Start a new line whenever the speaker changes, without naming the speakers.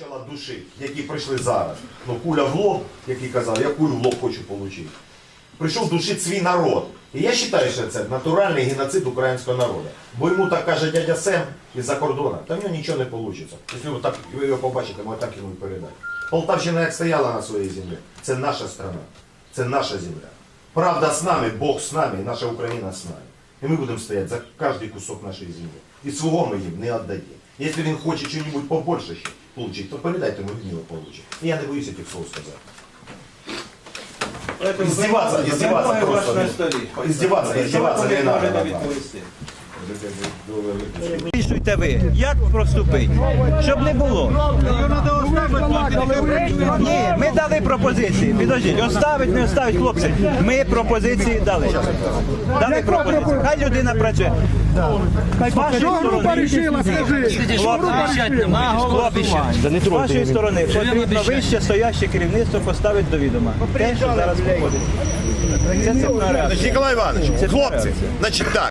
почала душити, які прийшли зараз. Ну, куля в лоб, який казав, я кулю в лоб хочу отримати. Прийшов душити свій народ. І я вважаю, що це натуральний геноцид українського народу. Бо йому так каже дядя Сем із-за кордону, та в нього нічого не вийде. Якщо ви, так, ви його побачите, ми так йому і передати. Полтавщина як стояла на своїй землі, це наша страна, це наша земля. Правда з нами, Бог з нами, наша Україна з нами. І ми будемо стояти за кожен кусок нашої землі. І свого ми їм не віддадимо. Якщо він хоче чогось побольше ще получить, то передайте, від нього получимо. І я не боюся тих слов сказати. Издеваться, издеваться просто. Издеваться, издеваться не надо.
Вирішуйте ви, як проступити, щоб не було. Ні, ми дали пропозиції. Підождіть, оставить, не оставить, хлопці. Ми пропозиції дали. Дали пропозиції. Хай людина працює. З вашої сторони, хлопці, хлопці, з вашої сторони потрібно вище стояще керівництво поставити до відома. Те, що зараз виходить. Це це
Николай Иванович,
Це
хлопці, значить так.